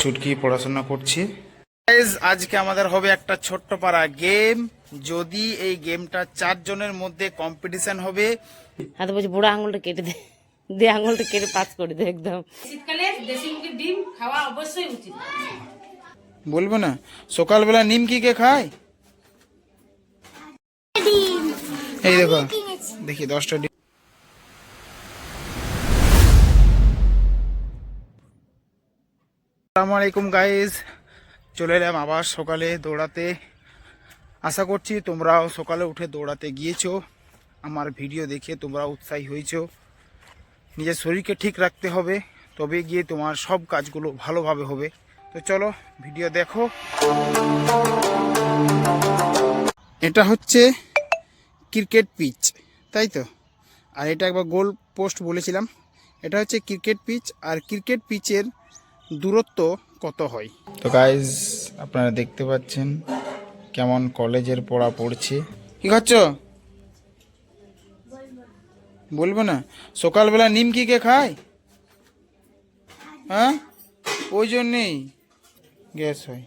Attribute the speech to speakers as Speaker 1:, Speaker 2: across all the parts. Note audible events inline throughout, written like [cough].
Speaker 1: ছুটকি পড়াশোনা করছি। আজকে আমাদের হবে একটা ছোট্ট পাড়া গেম। যদি এই গেমটা চারজনের মধ্যে কম্পিটিশন হবে
Speaker 2: হ্যাঁ বলছি বুড়ো আঙুলটা কেটে দে। দে আঙুলটা কেটে পাস করে দে একদম।
Speaker 3: শীতকালে দেশি মুরগির ডিম খাওয়া অবশ্যই উচিত।
Speaker 1: বলব না? সকালবেলা নিমকি কে খায়? এই দেখো দেখি দশটা আসসালামু আলাইকুম গাইজ চলে এলাম আবার সকালে দৌড়াতে। আশা করছি তোমরাও সকালে উঠে দৌড়াতে গিয়েছো। আমার ভিডিও দেখে তোমরা উৎসাহী হয়েছো। নিজের শরীরকে ঠিক রাখতে হবে, তবে গিয়ে তোমার সব কাজগুলো ভালোভাবে হবে। তো চলো ভিডিও দেখো। এটা হচ্ছে ক্রিকেট পিচ তাই তো? আর এটা একবার গোল পোস্ট বলেছিলাম। এটা হচ্ছে ক্রিকেট পিচ আর ক্রিকেট পিচের দূরত্ব কত হয়? তো গাইজ আপনারা দেখতে পাচ্ছেন কেমন কলেজের পড়া পড়ছে। কি খাচ্ছ? বলব না। সকালবেলা নিমকি কে খায়? হ্যাঁ? ওই জন্যেই। গ্যাস হয়।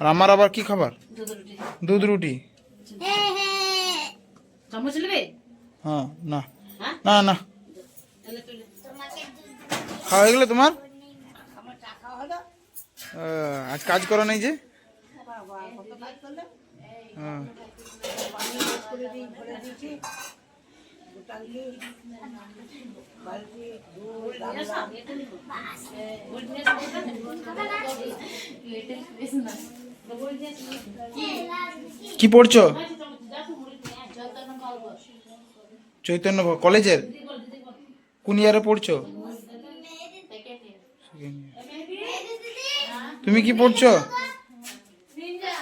Speaker 1: আর আমার আবার কি খাবার? দুধ রুটি। হ্যাঁ না।
Speaker 3: হ্যাঁ?
Speaker 1: না না। খাওয়া হয়ে গেলো তোমার? আজ কাজ করো নাই যে? হ্যাঁ। কি পড়ছো? চৈতন্য কলেজের? কোন ইয়ারে পড়ছো? তুমি কি পড়ছো?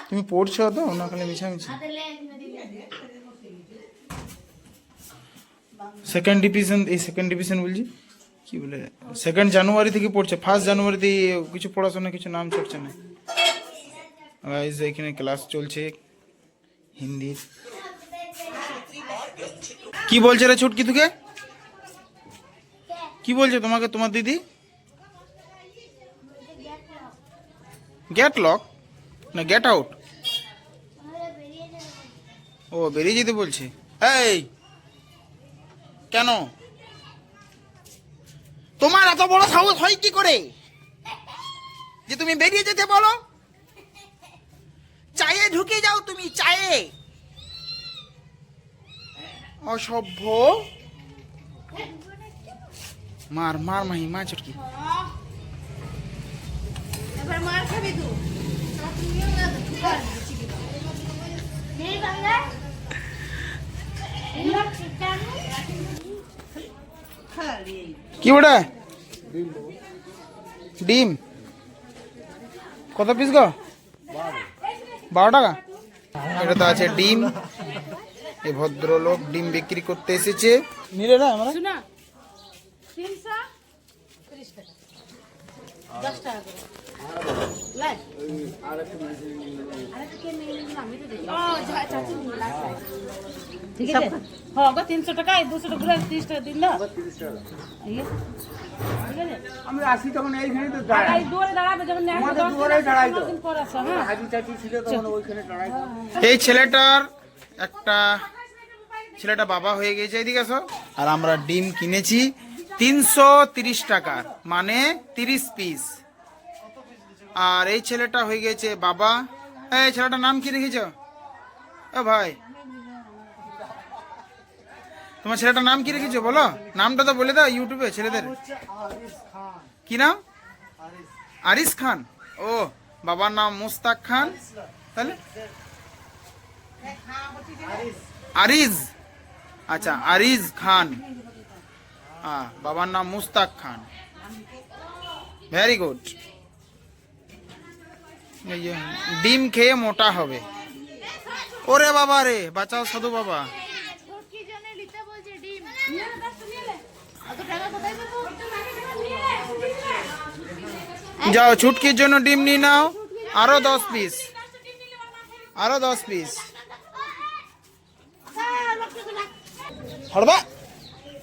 Speaker 1: তুমি পড়ছো তো? না খালি মিশামিশি সেকেন্ড ডিভিশন এই সেকেন্ড ডিভিশন বলছি? কি বলে? সেকেন্ড জানুয়ারি থেকে পড়ছে। ফার্স্ট জানুয়ারিতে কিছু পড়াশোনা কিছু নাম চড়ছে না। Guys, এখানে ক্লাস চলছে হিন্দির কি বলছে রে ছুটকি তোকে? কি বলছে তোমাকে তোমার দিদি? গেট লক না গেট আউট ও, বেরিয়ে যেতে বলছে। এই! কেন? তোমার এত বড় সাহস হয় কি করে? যে তুমি বেরিয়ে যেতে বলো? চায়ে ঢুকে যাও তুমি, চায়ে। অসভ্য। মার মার মাহি, মা ছুটকি কি ওটা ডিম। কত পিস গো? বারো টাকা। এটা তো আছে ডিম। এই ভদ্রলোক ডিম বিক্রি করতে এসেছে। নিলে না আমরা?
Speaker 3: তিনশো? তিরিশ টাকা। দশ টাকা করে। ঠিক আছে? হ্যাঁ গো তিনশো টাকা দুশো টাকা তিরিশ টাকা দিন না
Speaker 4: আসি তখন এইখানে তো দাঁড়াই।
Speaker 3: দুয়ারে দাঁড়াবে যখন
Speaker 4: দাঁড়াই তো।
Speaker 3: হ্যাঁ।
Speaker 4: হাজি চাচি ছিল তখন ওইখানে দাঁড়াই
Speaker 1: এই ছেলেটার একটা ছেলেটা বাবা হয়ে গেছে। এদিকে আসো। আর আমরা ডিম কিনেছি। তিনশো তিরিশ টাকার মানে তিরিশ পিস আর এই ছেলেটা হয়ে গেছে বাবা। এই ছেলেটার নাম কি রেখেছ ও ভাই। তোমার ছেলেটার নাম কি রেখেছো বলো। নামটা তো বলে দাও ইউটিউবে ছেলেদের। কি নাম? আরিস খান। ও, বাবার নাম মুস্তাক খান। তাহলে? আরিজ আচ্ছা আরিজ খান। হ্যাঁ বাবার নাম মুস্তাক খান। ভেরি গুড ডিম খেয়ে মোটা হবে। ওরে বাবা রে, বাঁচাও সাধু বাবা। যাও, ছুটকির জন্য ডিম নিয়ে নাও। আরও দশ পিস আরও দশ পিস হড়বা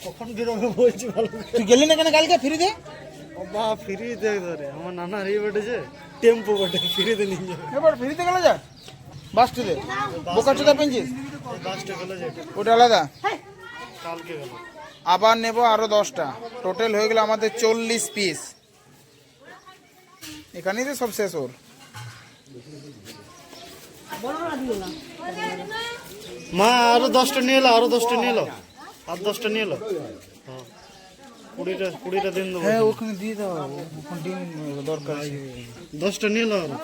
Speaker 4: কখন বেরোবে বলছি ভালো
Speaker 1: তুই গেলি না কেন কালকে ফিরে দে
Speaker 5: বা ফ্রি দেখ ধরে। আমার নানার এই বেটেছে টেম্পো বটে ফ্রিতে নিয়ে যাবে।
Speaker 1: এবার ফ্রিতে গেলে যা বাসটিতে বোকা চোদা পেঞ্চিস
Speaker 5: দশটা গেলে যেটা
Speaker 1: ওটা আলাদা।
Speaker 5: কালকে গেল।
Speaker 1: আবার নেব আরও দশটা। টোটাল হয়ে গেল আমাদের চল্লিশ পিস এখানেই তো সব শেষ ওর।
Speaker 5: মা আরও দশটা নিয়ে এলো আরও দশটা নিয়ে এলো। আর দশটা নিয়ে এলো? কুড়িটা কুড়িটা দিন দেবো।
Speaker 1: হ্যাঁ ওখানে দিয়ে দাও ওখানে ডিম দরকার আছে।
Speaker 5: দশটা নিয়ে এলো আরও?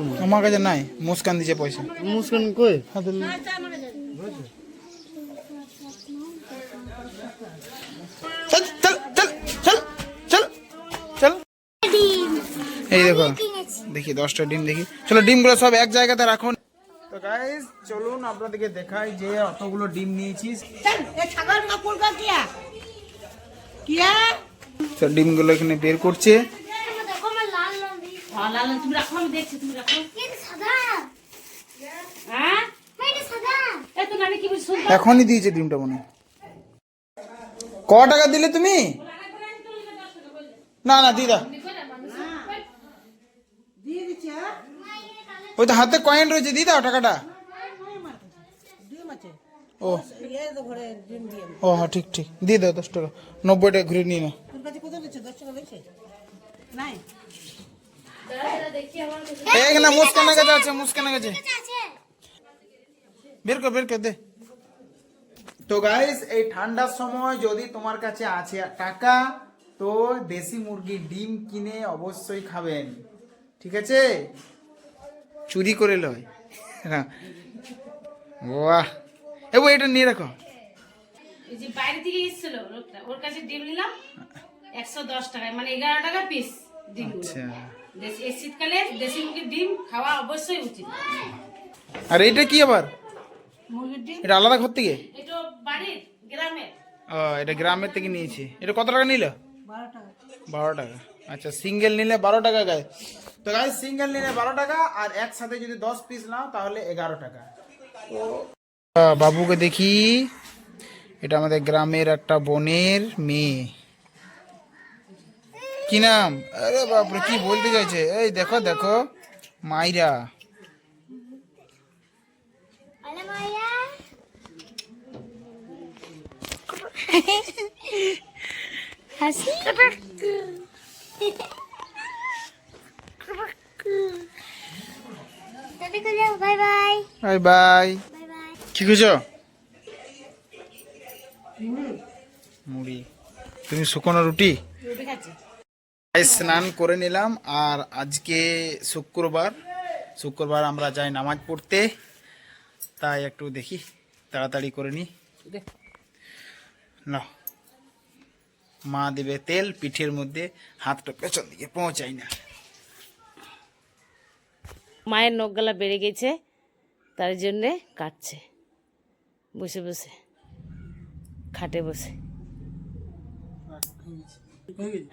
Speaker 5: তোমার
Speaker 1: আমার কাছে নাই মুস্কান দিছে পয়সা।
Speaker 5: মুসকান কই?
Speaker 1: এই দেখো দেখি দশটা ডিম দেখি চলো ডিমগুলো সব এক জায়গাতে রাখুন তো গাইস চলুন আপনাদেরকে দেখাই যে অতগুলো ডিম নিয়েছিস তো ডিমগুলো এখানে বের করছে
Speaker 3: হ্যাঁ লাল তুমি রাখো আমি দেখছি তুমি রাখো হ্যাঁ এই তো নানি কি বলছি শুনতে
Speaker 1: এখনই দিয়েছে ডিমটা মনে ক টাকা দিলে তুমি না না দিদা ওই তো হাতে কয়েন রয়েছে, দিয়ে দাও টাকাটা। ও। ও হ্যাঁ ঠিক ঠিক। দিয়ে দাও দশ টাকা। নব্বই ঘুরে নিয়ে নাও। কাছে আছে কাছে। দে। তো গাইস এই ঠান্ডার সময় যদি তোমার কাছে আছে টাকা, তো দেশি মুরগির ডিম কিনে অবশ্যই খাবেন। ঠিক আছে? চুরি করে লয়। না বাহ। এ এটা নিয়ে রাখো।
Speaker 3: এই যে বাইরে থেকে এসেছিল লোকটা ওর কাছে ডিম নিলাম একশো দশ টাকায় মানে এগারো টাকা পিস ডিম
Speaker 1: আচ্ছা।
Speaker 3: এই শীতকালে দেশি মুরগির ডিম খাওয়া অবশ্যই উচিত।
Speaker 1: আর এইটা কি আবার?
Speaker 3: মুরগির ডিম?
Speaker 1: এটা আলাদা ঘর থেকে?
Speaker 3: এটা বাড়ির
Speaker 1: ও এটা গ্রামের থেকে নিয়েছি। এটা কত টাকা নিল? বারো টাকা। আচ্ছা সিঙ্গেল নিলে বারো টাকা গায়ে। তো গায়ে সিঙ্গেল নিলে বারো টাকা আর একসাথে যদি দশ পিস নাও তাহলে এগারো টাকা। আহ, বাবুকে দেখি। এটা আমাদের গ্রামের একটা বোনের মেয়ে। কি নাম? আরে বাপরে কি বলতে চাইছে? এই দেখো দেখো মাইরা।
Speaker 6: হাসি [laughs] [laughs] bye bye
Speaker 1: bye bye
Speaker 6: bye bye
Speaker 1: কি খুঁজো? মুড়ি। তুমি শুকনো রুটি? স্নান করে নিলাম আর আজকে শুক্রবার। শুক্রবার আমরা যাই নামাজ পড়তে। তাই একটু দেখি তাড়াতাড়ি করে নি। না মা দেবে তেল পিঠের মধ্যে হাতটা পেছন দিকে পৌঁছাই না।
Speaker 2: মায়ের নখগালা বেড়ে গেছে, তার জন্যে কাটছে। বসে বসে। খাটে, বসে।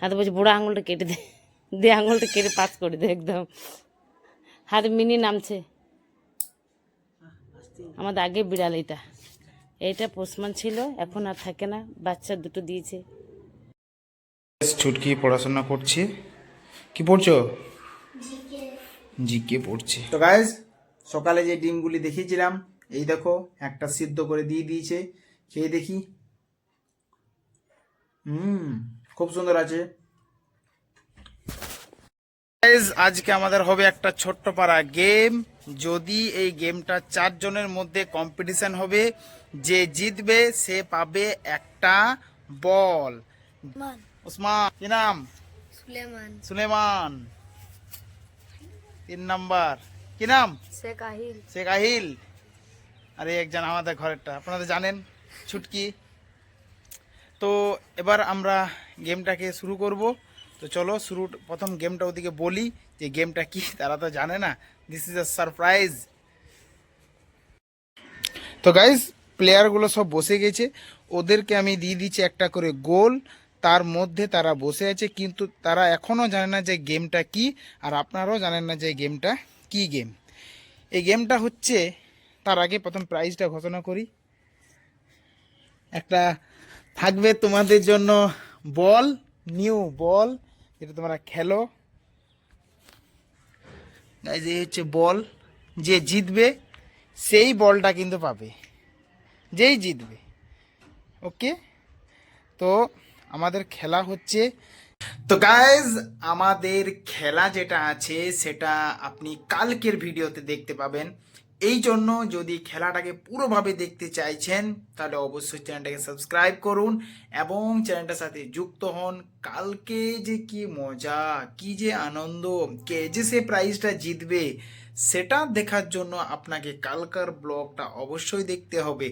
Speaker 2: হাতে বলছে বুড়ো আঙুলটা কেটে দে দে আঙুলটা কেটে পাস করে দে একদম। হাতে মিনি নামছে। আমাদের আগে বিড়াল এটা। এইটা পোষমান ছিল, এখন আর থাকে না। বাচ্চা দুটো দিয়েছে।
Speaker 1: ছুটকি পড়াশোনা করছে। কি পড়ছো? জিকে পড়ছে? তো গাইজ সকালে যে ডিমগুলি দেখিয়েছিলাম এই দেখো একটা সিদ্ধ করে দিয়ে দিয়েছে। খেয়ে দেখি। হুম খুব সুন্দর আছে। আজকে আমাদের হবে একটা ছোট্ট পাড়া গেম যদি এই গেমটা চারজনের মধ্যে কম্পিটিশন হবে যে জিতবে সে পাবে একটা বল ওসমান কি নাম?
Speaker 6: সুলেমান।
Speaker 1: সুলেমান। তিন নাম্বার। কি নাম?
Speaker 6: শেখ আহিল।
Speaker 1: শেখ আহিল। আরে একজন আমাদের ঘরেরটা। আপনারা জানেন ছুটকি। তো এবার আমরা গেমটাকে শুরু করব। তো চলো শুরু প্রথম গেমটা ওদিকে বলি যে গেমটা কি তারা তো জানে না। দিস ইজ আ সারপ্রাইজ তো গাইজ প্লেয়ারগুলো সব বসে গেছে। ওদেরকে আমি দিয়ে দিচ্ছি একটা করে গোল। তার মধ্যে তারা বসে আছে, কিন্তু তারা এখনও জানে না যে গেমটা কি, আর আপনারাও জানেন না যে গেমটা কি গেম। এই গেমটা হচ্ছে, তার আগে প্রথম প্রাইজটা ঘোষণা করি। একটা থাকবে তোমাদের জন্য বল, নিউ বল, যেটা তোমরা খেলো। এই হচ্ছে বল। যে জিতবে, সেই বলটা কিন্তু পাবে। যেই জিতবে। ওকে তো আমাদের খেলা হচ্ছে। তো গাইজ আমাদের খেলা যেটা আছে, সেটা আপনি কালকের ভিডিওতে দেখতে পাবেন। এই জন্য যদি খেলাটাকে পুরোভাবে দেখতে চাইছেন, তাহলে অবশ্যই চ্যানেলটাকে সাবস্ক্রাইব করুন এবং চ্যানেলটার সাথে যুক্ত হন। কালকে যে কি মজা, কি যে আনন্দ, কে যে সে প্রাইজটা জিতবে সেটা দেখার জন্য আপনাকে কালকার ব্লগটা অবশ্যই দেখতে হবে।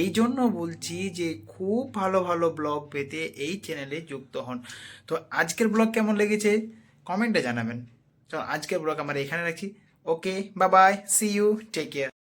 Speaker 1: এই জন্য বলছি যে খুব ভালো ভালো ব্লগ পেতে এই চ্যানেলে যুক্ত হন। তো আজকের ব্লগ কেমন লেগেছে? কমেন্টে জানাবেন। তো আজকের ব্লগ আমরা এখানে রাখি। ওকে বা bye see you take care